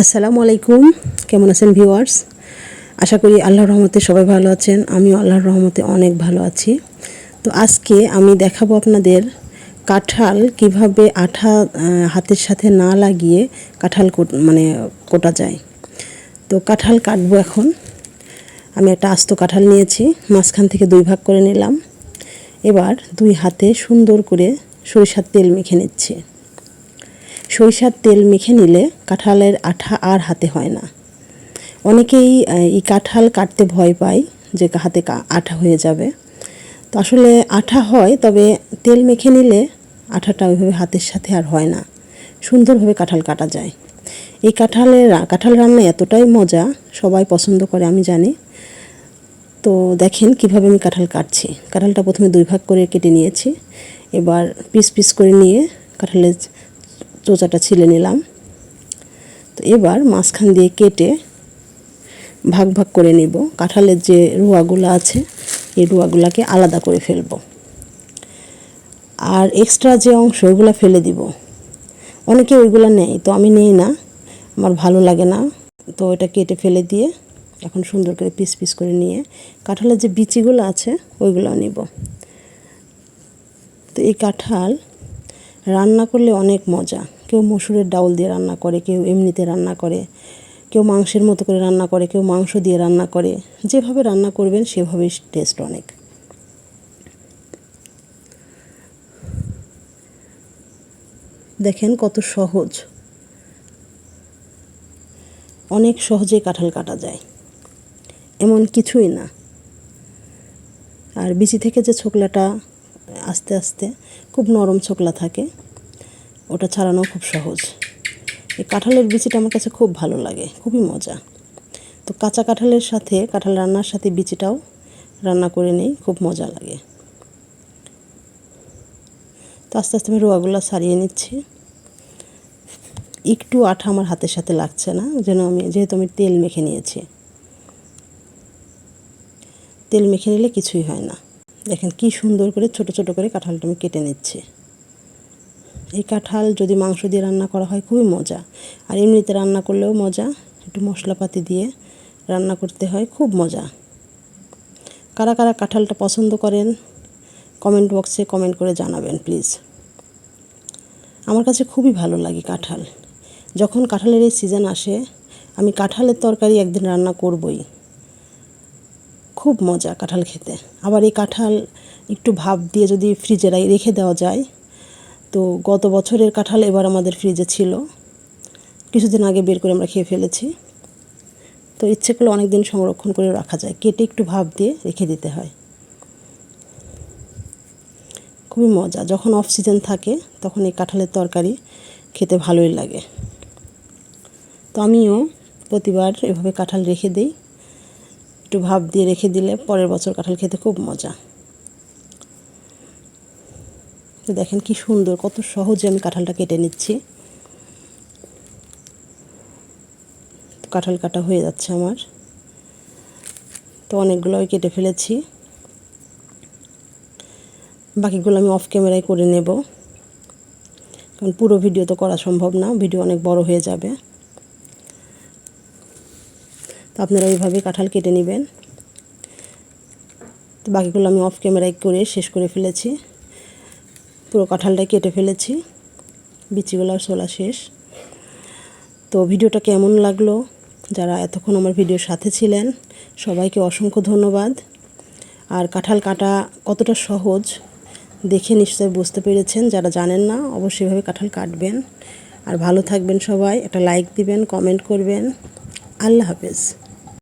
আসসালামু আলাইকুম। কেমন আছেন ভিউয়ার্স? আশা করি আল্লাহর রহমতে সবাই ভালো আছেন। আমিও আল্লাহর রহমতে অনেক ভালো আছি। তো আজকে আমি দেখাবো আপনাদের কাঁঠাল কীভাবে আঠা হাতের সাথে না লাগিয়ে কাঁঠাল মানে কোটা যায়। তো কাঁঠাল কাটবো এখন। আমি একটা আস্ত কাঁঠাল নিয়েছি, মাঝখান থেকে দুই ভাগ করে নিলাম। এবার দুই হাতে সুন্দর করে সরিষার তেল মেখে নিচ্ছি। সরিষার তেল মেখে নিলে কাঁঠালের আঠা আর হাতে হয় না। অনেকেই এই কাঁঠাল কাটতে ভয় পায় যে হাতে আঠা হয়ে যাবে। তো আসলে আঠা হয়, তবে তেল মেখে নিলে আঠাটা ওইভাবে হাতের সাথে আর হয় না। সুন্দরভাবে কাঁঠাল কাটা যায়। এই কাঁঠালের কাঁঠাল রান্না এতটাই মজা, সবাই পছন্দ করে, আমি জানি। তো দেখেন কীভাবে আমি কাঁঠাল কাটছি। কাঁঠালটা প্রথমে দুই ভাগ করে কেটে নিয়েছি। এবার পিস পিস করে নিয়ে কাঁঠালের চোচাটা ছিলে নিলাম। তো এবার মাঝখান দিয়ে কেটে ভাগ ভাগ করে নিব। কাঁঠালের যে রুয়াগুলো আছে, এই রুয়াগুলাকে আলাদা করে ফেলব। আর এক্সট্রা যে অংশ ওইগুলো ফেলে দিব। অনেকে ওইগুলো নেয়, তো আমি নেই না। আমার ভালো লাগে না। তো এটা কেটে ফেলে দিয়ে এখন সুন্দর করে পিস পিস করে নিয়ে কাঁঠালের যে বিচিগুলো আছে ওইগুলো নিব। তো এই কাঁঠাল রান্না করলে অনেক মজা। কেউ মসুরের ডাউল দিয়ে রান্না করে, কেউ এমনিতে রান্না করে, কেউ মাংসের মতো করে রান্না করে, কেউ মাংস দিয়ে রান্না করে। যেভাবে রান্না করবেন, সেভাবেই টেস্ট অনেক। দেখেন কত সহজ। অনেক সহজেই কাঁঠাল কাটা যায়। এমন কিছুই না। আর বিচি থেকে যে ছোকলাটা আস্তে আস্তে খুব নরম ছোকলা থাকে। ওটা ছাড়ানো খুব সহজ। এই কাঁঠালের বিচিটা আমার কাছে খুব ভালো লাগে, খুবই মজা। তো কাঁচা কাঁঠালের সাথে, কাঁঠাল রান্নার সাথে বিচিটাও রান্না করে নেই, খুব মজা লাগে। তো আস্তে আস্তে আমি রোয়াগুলো সারিয়ে নিচ্ছি। একটু আঠা আমার হাতের সাথে লাগছে না, যেন আমি, যেহেতু আমি তেল মেখে নিয়েছি। তেল মেখে নিলে কিছুই হয় না। দেখেন কি সুন্দর করে ছোট ছোট করে কাঁঠালটা আমি কেটে নিচ্ছি। এই কাঁঠাল যদি মাংস দিয়ে রান্না করা হয় খুবই মজা। আর এমনিতে রান্না করলেও মজা, একটু মশলাপাতি দিয়ে রান্না করতে হয় খুব মজা। কারা কারা কাঁঠালটা পছন্দ করেন, কমেন্ট বক্সে কমেন্ট করে জানাবেন প্লিজ। আমার কাছে খুবই ভালো লাগে কাঁঠাল। যখন কাঁঠালের এই সিজন আসে, আমি কাঁঠালের তরকারি একদিন রান্না করবই। খুব মজা কাঁঠাল খেতে। আবার এই কাঁঠাল একটু ভাপ দিয়ে যদি ফ্রিজে রেখে দেওয়া যায়, তো গত বছরের কাঁঠাল এবার আমাদের ফ্রিজে ছিল। কিছুদিন আগে বের করে আমরা খেয়ে ফেলেছি। তো ইচ্ছে করলে অনেক দিন সংরক্ষণ করে রাখা যায়। কেটে একটু ভাপ দিয়ে রেখে দিতে হয়। খুবই মজা। যখন অফ সিজন থাকে, তখন এই কাঁঠালের তরকারি খেতে ভালোই লাগে। তো আমিও প্রতিবার এভাবে কাঁঠাল রেখে দিই। একটু ভাব দিয়ে রেখে দিলে পরের বছর কাঁঠাল খেতে খুব মজা। তো দেখেন কি সুন্দর, কত সহজে আমি কাঁঠালটা কেটে নিচ্ছি। কাঁঠাল কাটা হয়ে যাচ্ছে আমার। তো অনেকগুলোই কেটে ফেলেছি। বাকিগুলো আমি অফ ক্যামেরায় করে নেব। কারণ পুরো ভিডিও তো করা সম্ভব না ভিডিও অনেক বড় হয়ে যাবে। তো আপনারা এইভাবে কাঁঠাল কেটে নেবেন। তো বাকিগুলো আমি অফ ক্যামেরায় করে শেষ করে ফেলেছি। পুরো কাঁঠালটাই কেটে ফেলেছি। বিচিগুলো সোলা শেষ। তো ভিডিওটা কেমন লাগল? যারা এতক্ষণ আমার ভিডিওর সাথে ছিলেন, সবাইকে অসংখ্য ধন্যবাদ। আর কাঁঠাল কাটা কতটা সহজ, দেখে নিশ্চয় বুঝতে পেরেছেন। যারা জানেন না, অবশ্যই এভাবে কাঁঠাল কাটবেন। আর ভালো থাকবেন সবাই। একটা লাইক দিবেন কমেন্ট করবেন। আল্লাহ হাফেজ।